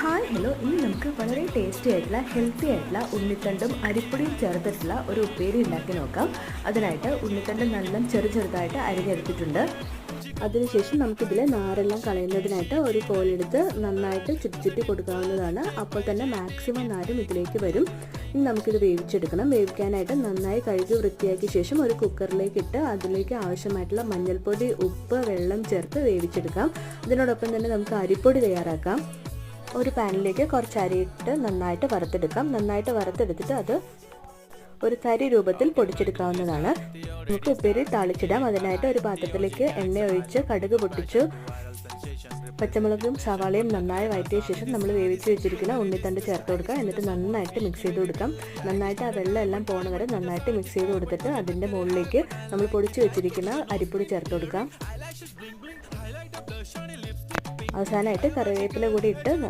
Hi hello. ഇനി നമുക്ക് വളരെ ടേസ്റ്റി ആയിട്ടുള്ള ഹെൽത്തി ആയിട്ടുള്ള ഉണ്ണിത്തണ്ടും അരിപ്പൊടിയും ചേർത്തിട്ടുള്ള ഒരു ഉപ്പേരി ഉണ്ടാക്കി നോക്കാം. അതിനായിട്ട് ഉണ്ണിത്തണ്ട് നല്ല ചെറു ചെറുതായിട്ട് അരിഞ്ഞെടുത്തിട്ടുണ്ട്. അതിനുശേഷം നമുക്കിതിൽ നാരെല്ലാം കളയുന്നതിനായിട്ട് ഒരു കോലെടുത്ത് നന്നായിട്ട് ചുറ്റി ചുറ്റി കൊടുക്കാവുന്നതാണ്. അപ്പോൾ തന്നെ മാക്സിമം നാരും ഇതിലേക്ക് വരും. ഇനി നമുക്കിത് വേവിച്ചെടുക്കണം. വേവിക്കാനായിട്ട് നന്നായി കഴുകി വൃത്തിയാക്കിയ ശേഷം ഒരു കുക്കറിലേക്ക് ഇട്ട് അതിലേക്ക് ആവശ്യമായിട്ടുള്ള മഞ്ഞൾപ്പൊടി ഉപ്പ് വെള്ളം ചേർത്ത് വേവിച്ചെടുക്കാം. അതിനോടൊപ്പം തന്നെ നമുക്ക് അരിപ്പൊടി തയ്യാറാക്കാം. ഒരു പാനിലേക്ക് കുറച്ച് അരിയിട്ട് നന്നായിട്ട് വറുത്തെടുക്കാം. നന്നായിട്ട് വറുത്തെടുത്തിട്ട് അത് ഒരു തരി രൂപത്തിൽ പൊടിച്ചെടുക്കാവുന്നതാണ്. നമുക്ക് ഉപ്പേരി താളിച്ചിടാം. അതിനായിട്ട് ഒരു പാത്രത്തിലേക്ക് എണ്ണ ഒഴിച്ച് കടുക് പൊട്ടിച്ചു പച്ചമുളകും സവാളയും നന്നായി വഴറ്റിയ ശേഷം നമ്മൾ വേവിച്ച് വെച്ചിരിക്കുന്ന ഉണ്ണിത്തണ്ട് ചേർത്ത് കൊടുക്കുക. എന്നിട്ട് നന്നായിട്ട് മിക്സ് ചെയ്ത് കൊടുക്കാം. നന്നായിട്ട് ആ വെള്ളം എല്ലാം പോണ വരെ നന്നായിട്ട് മിക്സ് ചെയ്ത് കൊടുത്തിട്ട് അതിന്റെ മുകളിലേക്ക് നമ്മൾ പൊടിച്ച് വെച്ചിരിക്കുന്ന അരിപ്പൊടി ചേർത്ത് കൊടുക്കാം. അവസാനമായിട്ട് കറിവേപ്പില കൂടി ഇട്ട്